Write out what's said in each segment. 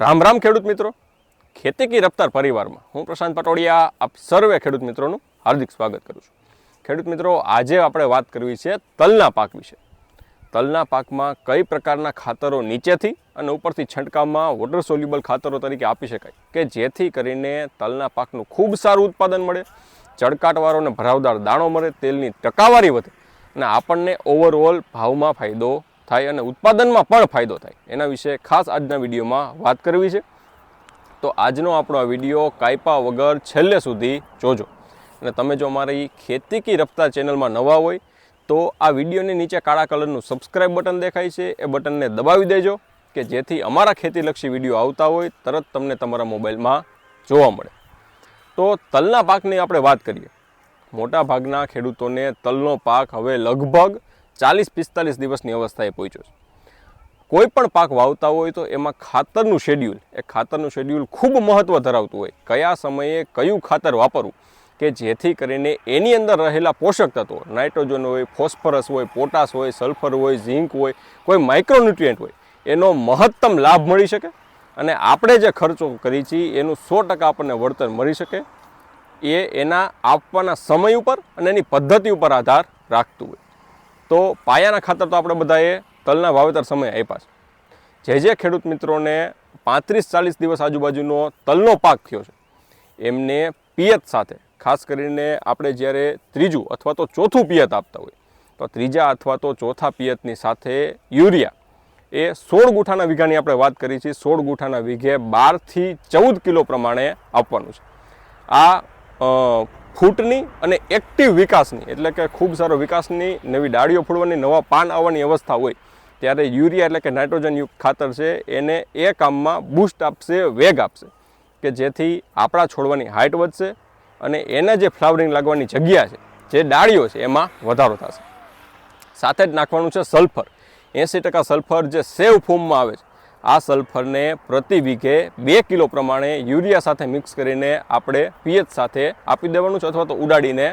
રામ રામ ખેડૂત મિત્રો. ખેતી કી રફતાર પરિવારમાં. હું પ્રશાંત પટોડિયા, આપ સર્વે ખેડૂત મિત્રોનું હાર્દિક સ્વાગત કરું છું. ખેડૂત મિત્રો, આજે આપણે વાત કરવી છે તલના પાક વિશે. તલના પાકમાં કઈ પ્રકારના ખાતરો નીચેથી અને ઉપરથી છંટકાવમાં વોટર સોલ્યુબલ ખાતરો તરીકે આપી શકાય કે જેથી કરીને તલના પાકનું ખૂબ સારું ઉત્પાદન મળે ચડકાટવાળો અને ભરાવદાર દાણો મળે, તેલની ટકાવારી વધે અને આપણને ઓવરઓલ ભાવમાં ફાયદો થાય અને ઉત્પાદનમાં પણ ફાયદો થાય. એના વિશે ખાસ આજના વિડીયોમાં વાત કરવી છે. તો આજનો આપણો આ વીડિયો કાયપા વગર છેલ્લે સુધી જોજો. અને તમે જો મારી ખેતી કી રફતાર ચેનલમાં નવા હોય, તો આ વિડીયોની નીચે કાળા કલરનું સબસ્ક્રાઇબ બટન દેખાય છે. એ બટનને દબાવી દેજો, કે જેથી અમારા ખેતીલક્ષી વીડિયો આવતા હોય, તરત તમને તમારા મોબાઈલમાં જોવા મળે. તો તલના પાકની આપણે વાત કરીએ. મોટા ભાગના ખેડૂતોને તલનો પાક હવે લગભગ ચાલીસ પિસ્તાલીસ દિવસની અવસ્થાએ પહોંચ્યો છે. કોઈ પણ પાક વાવતા હોય તો એમાં ખાતરનું શેડ્યુલ એ ખાતરનું શેડ્યુલ ખૂબ મહત્ત્વ ધરાવતું હોય. કયા સમયે કયું ખાતર વાપરવું કે જેથી કરીને એની અંદર રહેલા પોષક તત્વો, નાઇટ્રોજન હોય, ફોસ્ફરસ હોય, પોટાશ હોય, સલ્ફર હોય, ઝીંક હોય, કોઈ માઇક્રોન્યુટ્રિયન્ટ હોય, એનો મહત્તમ લાભ મળી શકે અને આપણે જે ખર્ચો કરી છીએ એનું સો ટકા આપણને વળતર મળી શકે. એ એના આપવાના સમય ઉપર અને એની પદ્ધતિ ઉપર આધાર રાખતું હોય. તો પાયાના ખાતર તો આપણે બધાએ તલના વાવેતર સમયે આપ્યા છે. જે જે ખેડૂત મિત્રોને પાંત્રીસ ચાલીસ દિવસ આજુબાજુનો તલનો પાક થયો છે, એમને પિયત સાથે, ખાસ કરીને આપણે જ્યારે ત્રીજું અથવા તો ચોથું પિયત આપતા હોય, તો ત્રીજા અથવા તો ચોથા પિયતની સાથે યુરિયા એ સોળ ગુઠાના વીઘાની આપણે વાત કરી છે, સોળ ગુઠાના વીઘે બારથી ચૌદ કિલો પ્રમાણે આપવાનું છે. આ ફૂટની અને એક્ટિવ વિકાસની, એટલે કે ખૂબ સારો વિકાસની, નવી ડાળીઓ ફૂડવાની, નવા પાન આવવાની અવસ્થા હોય, ત્યારે યુરિયા એટલે કે નાઇટ્રોજનયુક્ત ખાતર છે, એને એ કામમાં બૂસ્ટ આપશે, વેગ આપશે, કે જેથી આપણા છોડવાની હાઇટ વધશે અને એને જે ફ્લાવરિંગ લાગવાની જગ્યા છે, જે ડાળીઓ છે, એમાં વધારો થશે. સાથે જ નાખવાનું છે સલ્ફર. એંસી ટકા સલ્ફર જે સેવ ફોર્મમાં આવે છે આ સલ્ફરને પ્રતિ વીઘે બે કિલો પ્રમાણે યુરિયા સાથે મિક્સ કરીને આપણે પીએચ સાથે આપી દેવાનું છે અથવા તો ઉડાડીને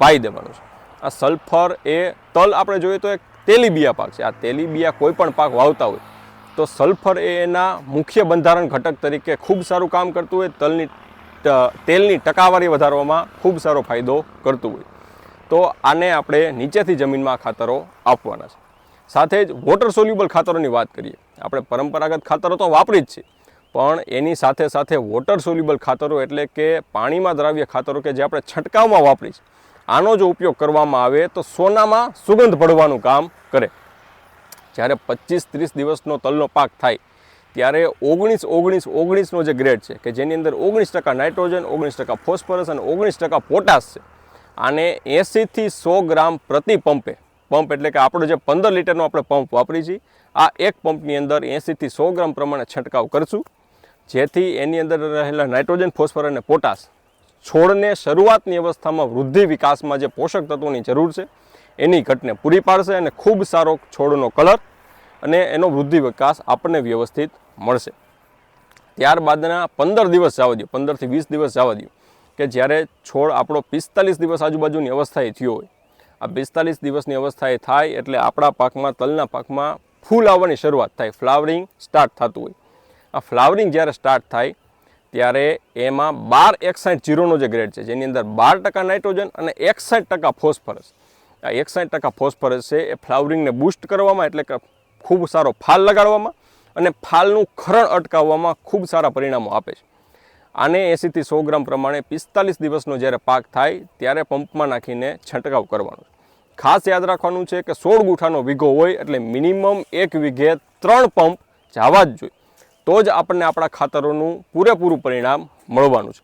પાઈ દેવાનું છે. આ સલ્ફર એ તલ આપણે જોઈએ તો એક તેલીબિયા પાક છે. આ તેલીબિયા કોઈ પણ પાક વાવતા હોય તો સલ્ફર એ એના મુખ્ય બંધારણ ઘટક તરીકે ખૂબ સારું કામ કરતું હોય, તલની તેલની ટકાવારી વધારવામાં ખૂબ સારો ફાયદો કરતું હોય. તો આને આપણે નીચેથી જમીનમાં ખાતરો આપવાના છે. સાથે જ વોટર સોલ્યુબલ ખાતરોની વાત કરીએ. આપણે પરંપરાગત ખાતરો તો વાપરી જ છે પણ એની સાથે સાથે વોટર સોલ્યુબલ ખાતરો એટલે કે પાણીમાં દ્રાવ્ય ખાતરો કે જે આપણે છંટકાવમાં વાપરી છે, આનો જો ઉપયોગ કરવામાં આવે તો સોનામાં સુગંધ પડવાનું કામ કરે. જ્યારે પચીસ ત્રીસ દિવસનો તલનો પાક થાય, ત્યારે ઓગણીસ ઓગણીસ ઓગણીસનો જે ગ્રેડ છે, કે જેની અંદર ઓગણીસ ટકા નાઇટ્રોજન ઓગણીસ ટકા ફોસ્ફરસ અને ઓગણીસ ટકા પોટાશ છે, આને એંસીથી સો ગ્રામ પ્રતિ પંપે પંપ એટલે કે આપણો જે પંદર લીટરનો આપણે પંપ વાપરી છીએ, આ એક પંપની અંદર એંસીથી સો ગ્રામ પ્રમાણે છંટકાવ કરશું. જેથી એની અંદર રહેલા નાઇટ્રોજન, ફોસ્ફર અને પોટાશ છોડને શરૂઆતની અવસ્થામાં વૃદ્ધિ વિકાસમાં જે પોષક તત્વોની જરૂર છે, એની ઘટને પૂરી પાડશે અને ખૂબ સારો છોડનો કલર અને એનો વૃદ્ધિ વિકાસ આપણને વ્યવસ્થિત મળશે. ત્યારબાદના પંદર દિવસ જવા દો પંદરથી વીસ દિવસ જવા દો કે જ્યારે છોડ આપણો પિસ્તાલીસ દિવસ આજુબાજુની અવસ્થાએ થયો હોય આ પિસ્તાલીસ દિવસની અવસ્થાએ થાય એટલે આપણા પાકમાં, તલના પાકમાં ફૂલ આવવાની શરૂઆત થાય, ફ્લાવરિંગ સ્ટાર્ટ થતું હોય. આ ફ્લાવરિંગ જ્યારે સ્ટાર્ટ થાય, ત્યારે એમાં બાર એકસાઠ જીરોનો જે ગ્રેડ છે, જેની અંદર બાર ટકા નાઇટ્રોજન અને એકસાઠ ટકા ફોસ્ફરસ. આ એકસાઠ ટકા ફોસ્ફરસ છે, એ ફ્લાવરિંગને બૂસ્ટ કરવામાં એટલે કે ખૂબ સારો ફાલ લગાડવામાં અને ફાલનું ખરણ અટકાવવામાં ખૂબ સારા પરિણામો આપે છે. આને એંસીથી સો ગ્રામ પ્રમાણે પિસ્તાલીસ દિવસનો જ્યારે પાક થાય ત્યારે પંપમાં નાખીને છંટકાવ કરવાનો ખાસ યાદ રાખવાનું છે કે સોળ ગુઠાનો વીઘો હોય એટલે મિનિમમ એક વીઘે ત્રણ પંપ જવા જ જોઈએ. તો જ આપણને આપણા ખાતરોનું પૂરેપૂરું પરિણામ મળવાનું છે.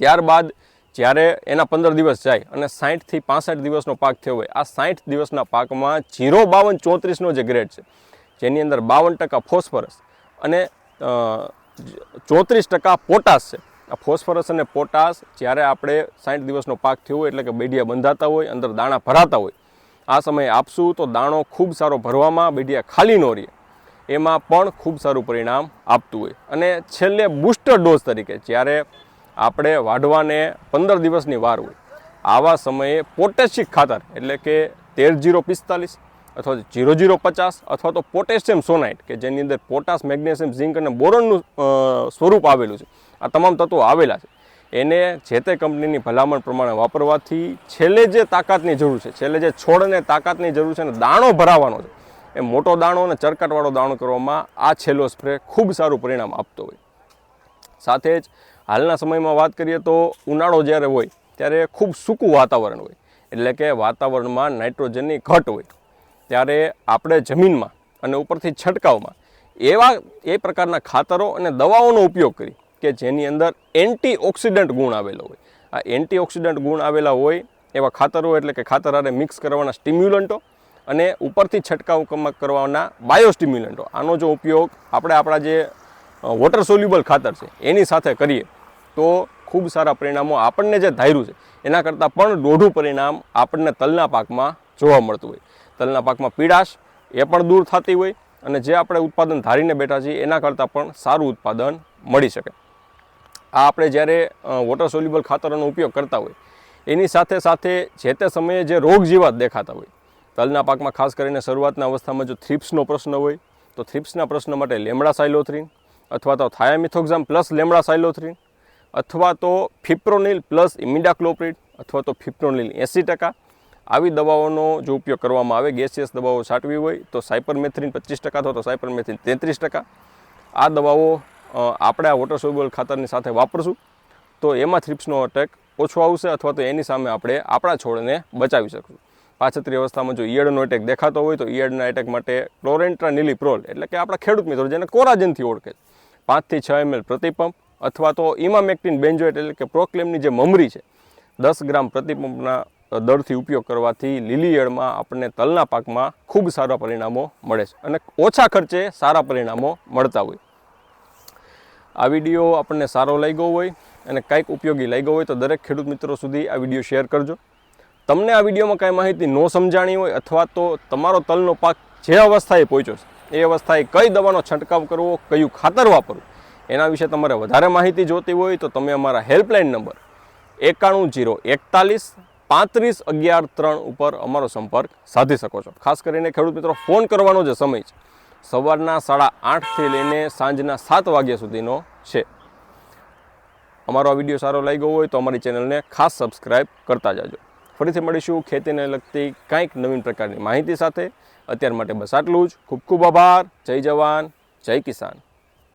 ત્યારબાદ જ્યારે એના પંદર દિવસ જાય અને સાહીઠથી પાસઠ દિવસનો પાક થયો હોય, આ સાહીઠ દિવસના પાકમાં જીરો બાવન ચોત્રીસનો જે ગ્રેડ છે, જેની અંદર બાવન ટકા ફોસ્ફરસ અને ચોત્રીસ ટકા પોટાશ છે. આ ફોસ્ફરસ અને પોટાશ જ્યારે આપણે સાઠ દિવસનો પાક થયો હોય એટલે કે બેડિયા બંધાતા હોય, અંદર દાણા ભરાતા હોય, આ સમયે આપશું તો દાણો ખૂબ સારો ભરવામાં બેડિયા ખાલી ન રહે. એમાં પણ ખૂબ સારું પરિણામ આપતું હોય. અને છેલ્લે બૂસ્ટર ડોઝ તરીકે જ્યારે આપણે વાઢવાને પંદર દિવસની વાર હોય, આવા સમયે પોટેશિક ખાતર એટલે કે તેર જીરો પિસ્તાલીસ અથવા તો જીરો જીરો પચાસ અથવા તો પોટેશિયમ સોનાઇટ, કે જેની અંદર પોટાશ, મેગ્નેશિયમ, ઝિંક અને બોરોનનું સ્વરૂપ આવેલું છે. આ તમામ તત્વો આવેલા છે. એને જે તે કંપનીની ભલામણ પ્રમાણે વાપરવાથી છેલ્લે જે તાકાતની જરૂર છે, છેલ્લે જે છોડને તાકાતની જરૂર છે અને દાણો ભરાવાનો છે, એ મોટો દાણો અને ચરકાટવાળો દાણો કરવામાં આ છેલ્લો સ્પ્રે ખૂબ સારું પરિણામ આપતો હોય. સાથે જ હાલના સમયમાં વાત કરીએ તો ઉનાળો જ્યારે હોય, ત્યારે ખૂબ સૂકું વાતાવરણ હોય, એટલે કે વાતાવરણમાં નાઇટ્રોજનની ઘટ હોય. ત્યારે આપણે જમીનમાં અને ઉપરથી છંટકાવમાં એવા એ પ્રકારના ખાતરો અને દવાઓનો ઉપયોગ કરી કે જેની અંદર એન્ટીઓક્સિડન્ટ ગુણ આવેલો હોય. આ એન્ટીઓક્સિડન્ટ ગુણ આવેલા હોય એવા ખાતરો એટલે કે ખાતર હારે મિક્સ કરવાના સ્ટિમ્યુલન્ટો અને ઉપરથી છંટકાવ કરવાના બાયોસ્ટિમ્યુલન્ટો. આનો જો ઉપયોગ આપણે આપણા જે વોટર સોલ્યુબલ ખાતર છે, એની સાથે કરીએ તો ખૂબ સારા પરિણામો આપણને જે ધાર્યું છે, એના કરતાં પણ દોઢું પરિણામ આપણને તલના પાકમાં જોવા મળતું હોય. તલના પાકમાં પીડાશ, એ પણ દૂર થતી હોય અને જે આપણે ઉત્પાદન ધારીને બેઠા છીએ, એના કરતાં પણ સારું ઉત્પાદન મળી શકે. આ આપણે જ્યારે વોટર સોલ્યુબલ ખાતરોનો ઉપયોગ કરતા હોય, એની સાથે સાથે જે તે સમયે જે રોગ જીવાત દેખાતા હોય, તલના પાકમાં ખાસ કરીને શરૂઆતના અવસ્થામાં જો થ્રિપ્સનો પ્રશ્ન હોય, તો થ્રિપ્સના પ્રશ્ન માટે લેમડા સાયલોથ્રીન અથવા તો થાયામિથોક્ઝામ પ્લસ લેમડા સાયલોથ્રીન અથવા તો ફિપ્રોનિલ પ્લસ ઇમિડાક્લોપ્રિડ અથવા તો ફિપ્રોનિલ એંસી ટકા આવી દવાઓનો જો ઉપયોગ કરવામાં આવે ગેસિયસ દવાઓ છાંટવી હોય, તો સાયપરમેથ્રિન પચીસ ટકા અથવા તો સાયપરમેથ્રિન તેત્રીસ ટકા. આ દવાઓ આપણે આ વોટર સોલ્યુબલ ખાતરની સાથે વાપરશું. તો એમાં થ્રિપ્સનો અટેક ઓછો આવશે અથવા તો એની સામે આપણે આપણા છોડને બચાવી શકશું. પાછતરી અવસ્થામાં જો ઈયળનો એટેક દેખાતો હોય, તો ઈયળના એટેક માટે ક્લોરેન્ટ્રા નિલીપ્રોલ એટલે કે આપણા ખેડૂત મિત્રો, જેને કોરાજનથી ઓળખે પાંચથી છ એમએલ પ્રતિપંપ અથવા તો ઇમામેક્ટિન બેન્જોએટ એટલે કે પ્રોક્લેમની જે મમરી છે, દસ ગ્રામ પ્રતિપંપના દરથી ઉપયોગ કરવાથી લીલી ઈયળમાં આપણને તલના પાકમાં ખૂબ સારા પરિણામો મળે છે અને ઓછા ખર્ચે સારા પરિણામો મળતા હોય. આ વીડિયો આપણને સારો લાગ્યો હોય અને કંઈક ઉપયોગી લાગ્યો હોય તો દરેક ખેડૂત મિત્રો સુધી આ વીડિયો શેર કરજો. તમને આ વિડીયોમાં કાંઈ માહિતી ન સમજાણી હોય અથવા તો તમારો તલનો પાક જે અવસ્થાએ પહોંચ્યો છે, એ અવસ્થાએ કઈ દવાનો છંટકાવ કરવો, કયું ખાતર વાપરવું, એના વિશે તમારે વધારે માહિતી જોતી હોય તો તમે અમારા હેલ્પલાઇન નંબર એકાણું જીરો એકતાલીસ પાંત્રીસ અગિયાર ત્રણ ઉપર અમારો સંપર્ક સાધી શકો છો. ખાસ કરીને ખેડૂત મિત્રો, ફોન કરવાનો જે સમય છે, સવારના સાડા આઠથી લઈને સાંજના સાત વાગ્યા સુધીનો છે. અમારો આ વીડિયો સારો લાગ્યો હોય તો અમારી ચેનલને ખાસ સબસ્ક્રાઈબ કરતા જાજો. ફરીથી મળીશું ખેતીને લગતી કંઈક નવીન પ્રકારની માહિતી સાથે. અત્યાર માટે બસ આટલું જ. ખૂબ ખૂબ આભાર. જય જવાન. જય કિસાન.